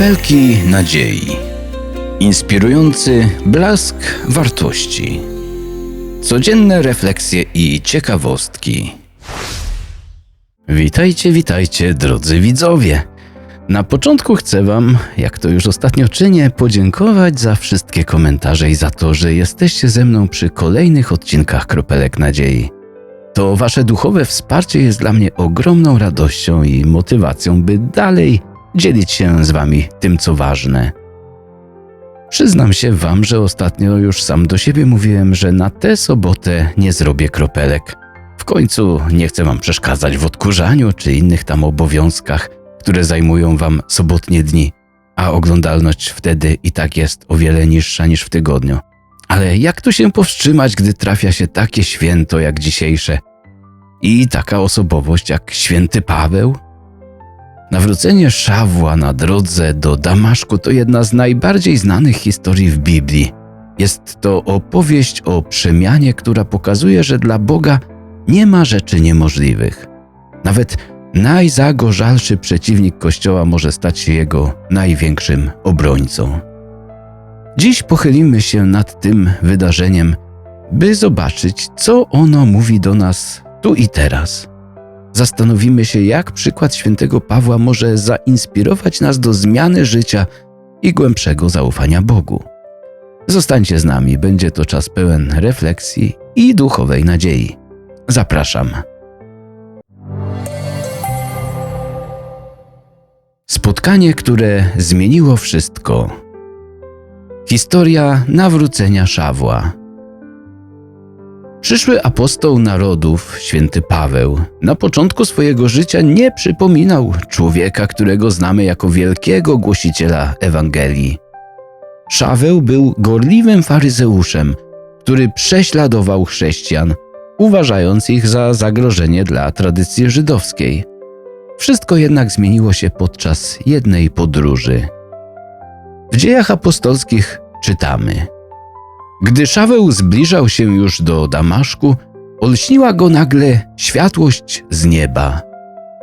Kropelki nadziei. Inspirujący blask wartości. Codzienne refleksje i ciekawostki. Witajcie, witajcie, drodzy widzowie. Na początku chcę Wam, jak to już ostatnio czynię, podziękować za wszystkie komentarze i za to, że jesteście ze mną przy kolejnych odcinkach Kropelek Nadziei. To Wasze duchowe wsparcie jest dla mnie ogromną radością i motywacją, by dalej dzielić się z Wami tym, co ważne. Przyznam się Wam, że ostatnio już sam do siebie mówiłem, że na tę sobotę nie zrobię kropelek. W końcu nie chcę Wam przeszkadzać w odkurzaniu czy innych tam obowiązkach, które zajmują Wam sobotnie dni, a oglądalność wtedy i tak jest o wiele niższa niż w tygodniu. Ale jak tu się powstrzymać, gdy trafia się takie święto jak dzisiejsze i taka osobowość jak święty Paweł? Nawrócenie Szawła na drodze do Damaszku to jedna z najbardziej znanych historii w Biblii. Jest to opowieść o przemianie, która pokazuje, że dla Boga nie ma rzeczy niemożliwych. Nawet najzagorzalszy przeciwnik Kościoła może stać się jego największym obrońcą. Dziś pochylimy się nad tym wydarzeniem, by zobaczyć, co ono mówi do nas tu i teraz. Zastanowimy się, jak przykład świętego Pawła może zainspirować nas do zmiany życia i głębszego zaufania Bogu. Zostańcie z nami, będzie to czas pełen refleksji i duchowej nadziei. Zapraszam. Spotkanie, które zmieniło wszystko. Historia nawrócenia Szawła. Przyszły apostoł narodów, święty Paweł, na początku swojego życia nie przypominał człowieka, którego znamy jako wielkiego głosiciela Ewangelii. Szaweł był gorliwym faryzeuszem, który prześladował chrześcijan, uważając ich za zagrożenie dla tradycji żydowskiej. Wszystko jednak zmieniło się podczas jednej podróży. W dziejach apostolskich czytamy – gdy Szaweł zbliżał się już do Damaszku, olśniła go nagle światłość z nieba.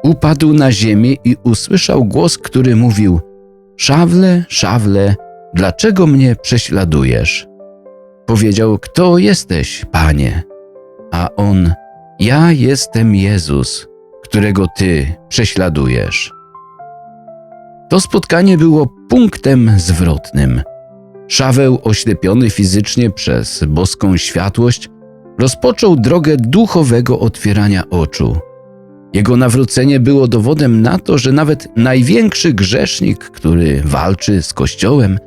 Upadł na ziemię i usłyszał głos, który mówił: Szawle, szawle, dlaczego mnie prześladujesz? Powiedział: Kto jesteś, panie? A on: Ja jestem Jezus, którego ty prześladujesz. To spotkanie było punktem zwrotnym. Szaweł, oślepiony fizycznie przez boską światłość, rozpoczął drogę duchowego otwierania oczu. Jego nawrócenie było dowodem na to, że nawet największy grzesznik, który walczy z Kościołem,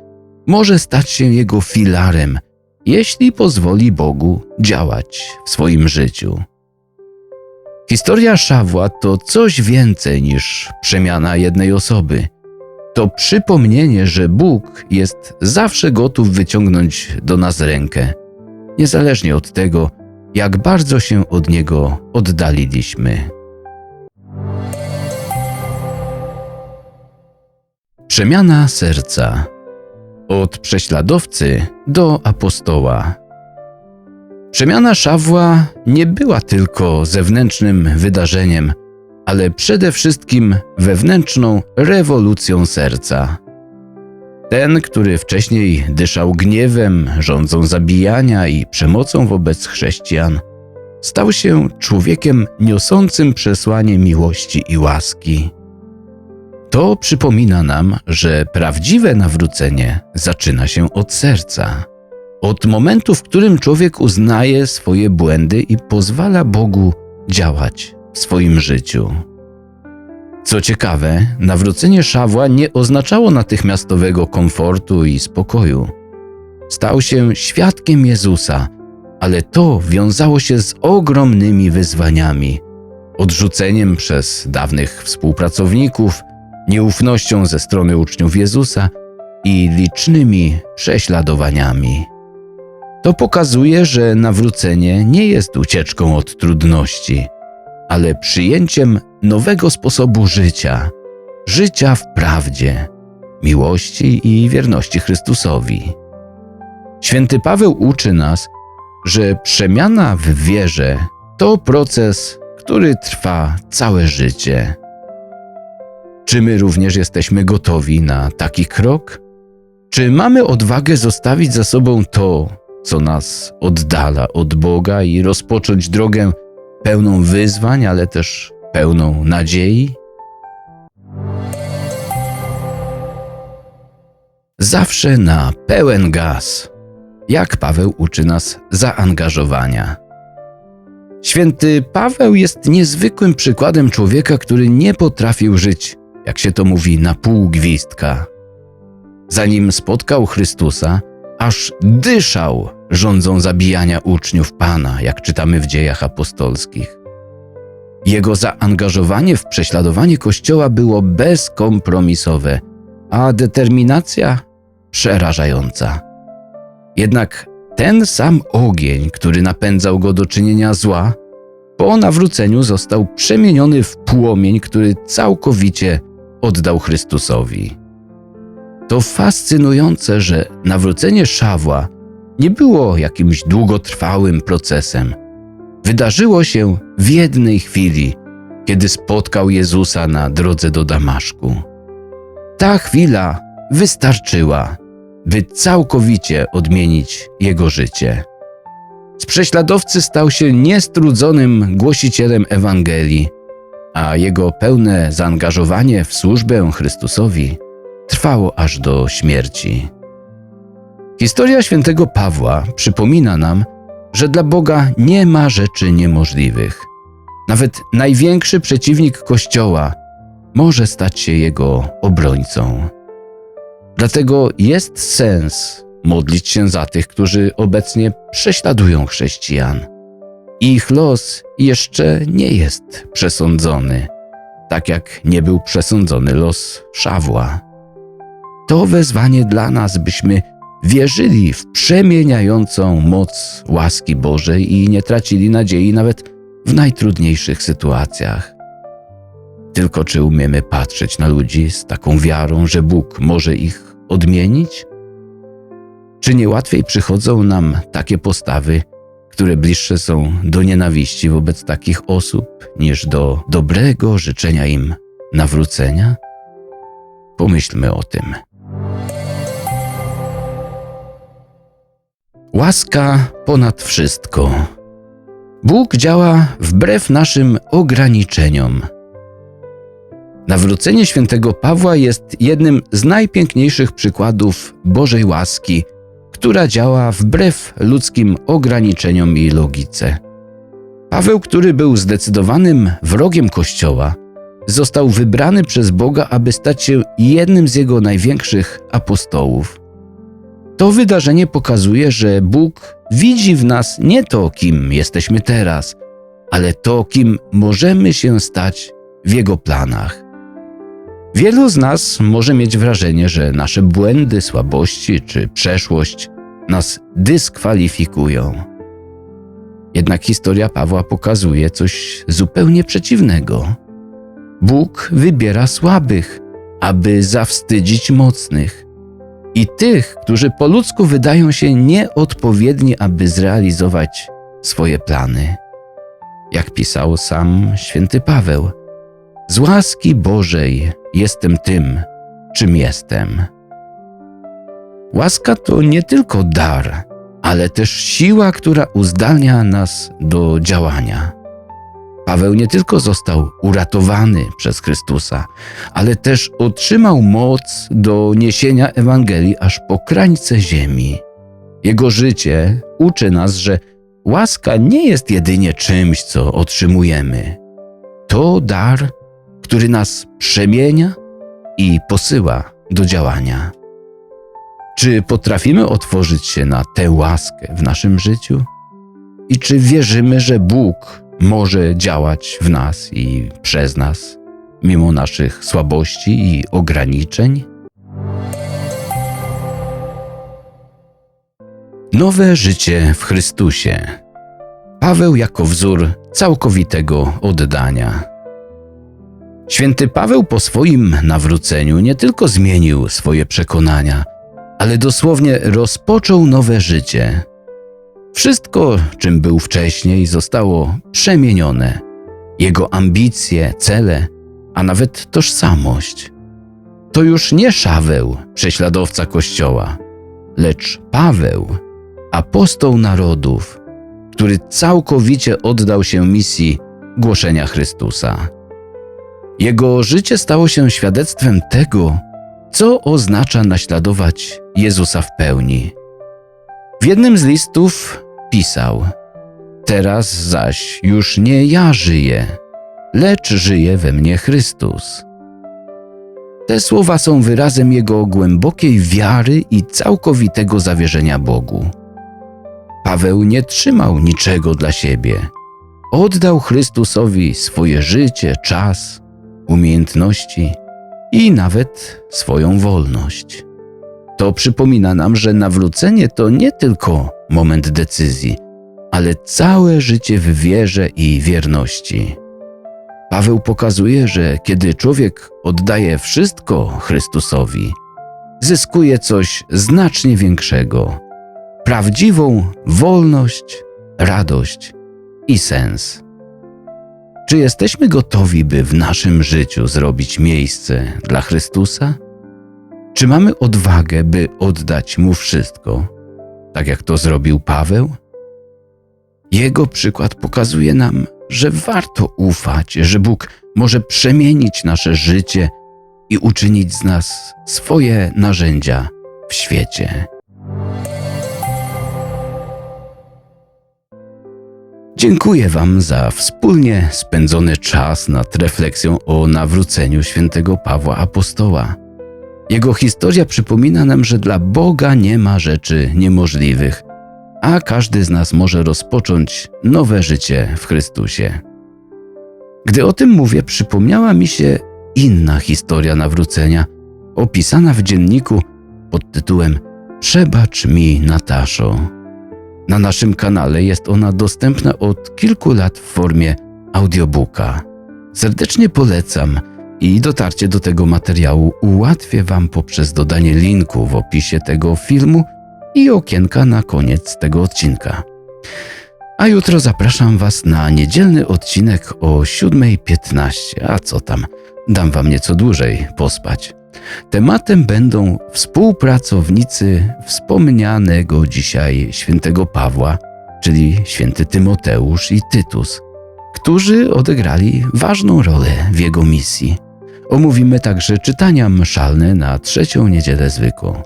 może stać się jego filarem, jeśli pozwoli Bogu działać w swoim życiu. Historia Szawła to coś więcej niż przemiana jednej osoby – to przypomnienie, że Bóg jest zawsze gotów wyciągnąć do nas rękę, niezależnie od tego, jak bardzo się od Niego oddaliliśmy. Przemiana serca od prześladowcy do apostoła. Przemiana Szawła nie była tylko zewnętrznym wydarzeniem, ale przede wszystkim wewnętrzną rewolucją serca. Ten, który wcześniej dyszał gniewem, rządzą zabijania i przemocą wobec chrześcijan, stał się człowiekiem niosącym przesłanie miłości i łaski. To przypomina nam, że prawdziwe nawrócenie zaczyna się od serca, od momentu, w którym człowiek uznaje swoje błędy i pozwala Bogu działać w swoim życiu. Co ciekawe, nawrócenie Szawła nie oznaczało natychmiastowego komfortu i spokoju. Stał się świadkiem Jezusa, ale to wiązało się z ogromnymi wyzwaniami odrzuceniem przez dawnych współpracowników, nieufnością ze strony uczniów Jezusa i licznymi prześladowaniami. To pokazuje, że nawrócenie nie jest ucieczką od trudności ale przyjęciem nowego sposobu życia, życia w prawdzie, miłości i wierności Chrystusowi. Święty Paweł uczy nas, że przemiana w wierze to proces, który trwa całe życie. Czy my również jesteśmy gotowi na taki krok? Czy mamy odwagę zostawić za sobą to, co nas oddala od Boga i rozpocząć drogę pełną wyzwań, ale też pełną nadziei? Zawsze na pełen gaz, jak Paweł uczy nas zaangażowania. Święty Paweł jest niezwykłym przykładem człowieka, który nie potrafił żyć, jak się to mówi, na pół gwizdka. Zanim spotkał Chrystusa, aż dyszał rządzą zabijania uczniów Pana, jak czytamy w dziejach apostolskich. Jego zaangażowanie w prześladowanie Kościoła było bezkompromisowe, a determinacja przerażająca. Jednak ten sam ogień, który napędzał go do czynienia zła, po nawróceniu został przemieniony w płomień, który całkowicie oddał Chrystusowi. To fascynujące, że nawrócenie Szawła nie było jakimś długotrwałym procesem. Wydarzyło się w jednej chwili, kiedy spotkał Jezusa na drodze do Damaszku. Ta chwila wystarczyła, by całkowicie odmienić jego życie. Z prześladowcy stał się niestrudzonym głosicielem Ewangelii, a jego pełne zaangażowanie w służbę Chrystusowi trwało aż do śmierci. Historia świętego Pawła przypomina nam, że dla Boga nie ma rzeczy niemożliwych. Nawet największy przeciwnik Kościoła może stać się jego obrońcą. Dlatego jest sens modlić się za tych, którzy obecnie prześladują chrześcijan. Ich los jeszcze nie jest przesądzony, tak jak nie był przesądzony los Szawła. To wezwanie dla nas, byśmy wierzyli w przemieniającą moc łaski Bożej i nie tracili nadziei nawet w najtrudniejszych sytuacjach. Tylko czy umiemy patrzeć na ludzi z taką wiarą, że Bóg może ich odmienić? Czy nie łatwiej przychodzą nam takie postawy, które bliższe są do nienawiści wobec takich osób, niż do dobrego życzenia im nawrócenia? Pomyślmy o tym. Łaska ponad wszystko. Bóg działa wbrew naszym ograniczeniom. Nawrócenie świętego Pawła jest jednym z najpiękniejszych przykładów Bożej łaski, która działa wbrew ludzkim ograniczeniom i logice. Paweł, który był zdecydowanym wrogiem Kościoła, został wybrany przez Boga, aby stać się jednym z jego największych apostołów. To wydarzenie pokazuje, że Bóg widzi w nas nie to, kim jesteśmy teraz, ale to, kim możemy się stać w Jego planach. Wielu z nas może mieć wrażenie, że nasze błędy, słabości czy przeszłość nas dyskwalifikują. Jednak historia Pawła pokazuje coś zupełnie przeciwnego. Bóg wybiera słabych, aby zawstydzić mocnych i tych, którzy po ludzku wydają się nieodpowiedni, aby zrealizować swoje plany. Jak pisał sam święty Paweł, z łaski Bożej jestem tym, czym jestem. Łaska to nie tylko dar, ale też siła, która uzdalnia nas do działania. Paweł nie tylko został uratowany przez Chrystusa, ale też otrzymał moc do niesienia Ewangelii aż po krańce ziemi. Jego życie uczy nas, że łaska nie jest jedynie czymś, co otrzymujemy. To dar, który nas przemienia i posyła do działania. Czy potrafimy otworzyć się na tę łaskę w naszym życiu? I czy wierzymy, że Bóg może działać w nas i przez nas, mimo naszych słabości i ograniczeń? Nowe życie w Chrystusie. Paweł jako wzór całkowitego oddania. Święty Paweł po swoim nawróceniu nie tylko zmienił swoje przekonania, ale dosłownie rozpoczął nowe życie. Wszystko, czym był wcześniej, zostało przemienione. Jego ambicje, cele a nawet tożsamość. To już nie Szaweł, prześladowca Kościoła, lecz Paweł, apostoł narodów, który całkowicie oddał się misji głoszenia Chrystusa. Jego życie stało się świadectwem tego, co oznacza naśladować Jezusa w pełni. W jednym z listów pisał: Teraz zaś już nie ja żyję, lecz żyje we mnie Chrystus. Te słowa są wyrazem jego głębokiej wiary i całkowitego zawierzenia Bogu. Paweł nie trzymał niczego dla siebie. Oddał Chrystusowi swoje życie, czas, umiejętności i nawet swoją wolność. To przypomina nam, że nawrócenie to nie tylko moment decyzji, ale całe życie w wierze i wierności. Paweł pokazuje, że kiedy człowiek oddaje wszystko Chrystusowi, zyskuje coś znacznie większego prawdziwą wolność, radość i sens. Czy jesteśmy gotowi, by w naszym życiu zrobić miejsce dla Chrystusa? Czy mamy odwagę, by oddać Mu wszystko, tak jak to zrobił Paweł? Jego przykład pokazuje nam, że warto ufać, że Bóg może przemienić nasze życie i uczynić z nas swoje narzędzia w świecie. Dziękuję Wam za wspólnie spędzony czas nad refleksją o nawróceniu świętego Pawła Apostoła. Jego historia przypomina nam, że dla Boga nie ma rzeczy niemożliwych, a każdy z nas może rozpocząć nowe życie w Chrystusie. Gdy o tym mówię, przypomniała mi się inna historia nawrócenia, opisana w dzienniku pod tytułem Przebacz mi, Nataszo. Na naszym kanale jest ona dostępna od kilku lat w formie audiobooka. Serdecznie polecam i dotarcie do tego materiału ułatwię Wam poprzez dodanie linku w opisie tego filmu i okienka na koniec tego odcinka. A jutro zapraszam Was na niedzielny odcinek o 7.15. A co tam, dam Wam nieco dłużej pospać. Tematem będą współpracownicy wspomnianego dzisiaj świętego Pawła, czyli święty Tymoteusz i Tytus, którzy odegrali ważną rolę w jego misji. Omówimy także czytania mszalne na trzecią niedzielę zwykłą.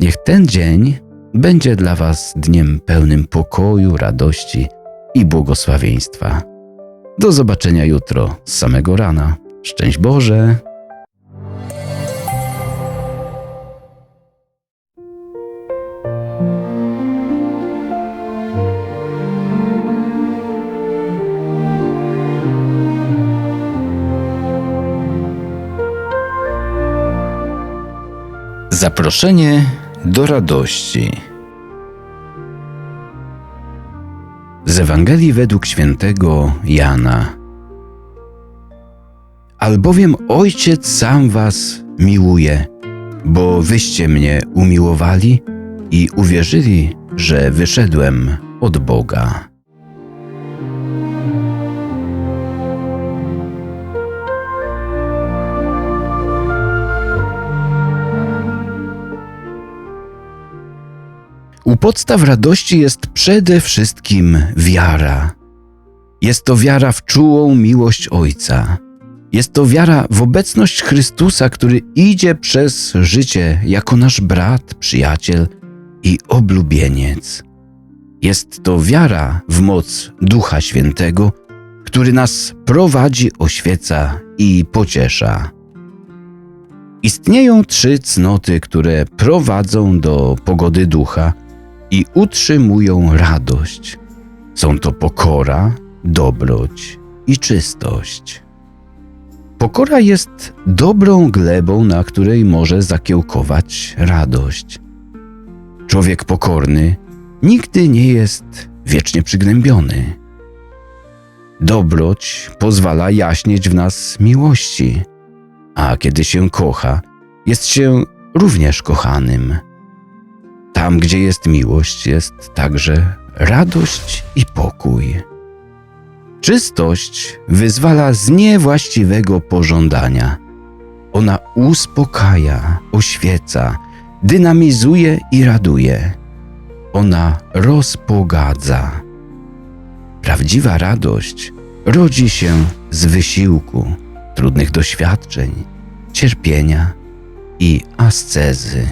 Niech ten dzień będzie dla Was dniem pełnym pokoju, radości i błogosławieństwa. Do zobaczenia jutro z samego rana. Szczęść Boże! Zaproszenie do radości. Z Ewangelii według świętego Jana. Albowiem Ojciec sam was miłuje, bo wyście mnie umiłowali i uwierzyli, że wyszedłem od Boga. Podstaw radości jest przede wszystkim wiara. Jest to wiara w czułą miłość Ojca. Jest to wiara w obecność Chrystusa, który idzie przez życie jako nasz brat, przyjaciel i oblubieniec. Jest to wiara w moc Ducha Świętego, który nas prowadzi, oświeca i pociesza. Istnieją trzy cnoty, które prowadzą do pogody ducha i utrzymują radość. Są to pokora, dobroć i czystość. Pokora jest dobrą glebą, na której może zakiełkować radość. Człowiek pokorny nigdy nie jest wiecznie przygnębiony. Dobroć pozwala jaśnieć w nas miłości, a kiedy się kocha, jest się również kochanym. Tam, gdzie jest miłość, jest także radość i pokój. Czystość wyzwala z niewłaściwego pożądania. Ona uspokaja, oświeca, dynamizuje i raduje. Ona rozpogadza. Prawdziwa radość rodzi się z wysiłku, trudnych doświadczeń, cierpienia i ascezy.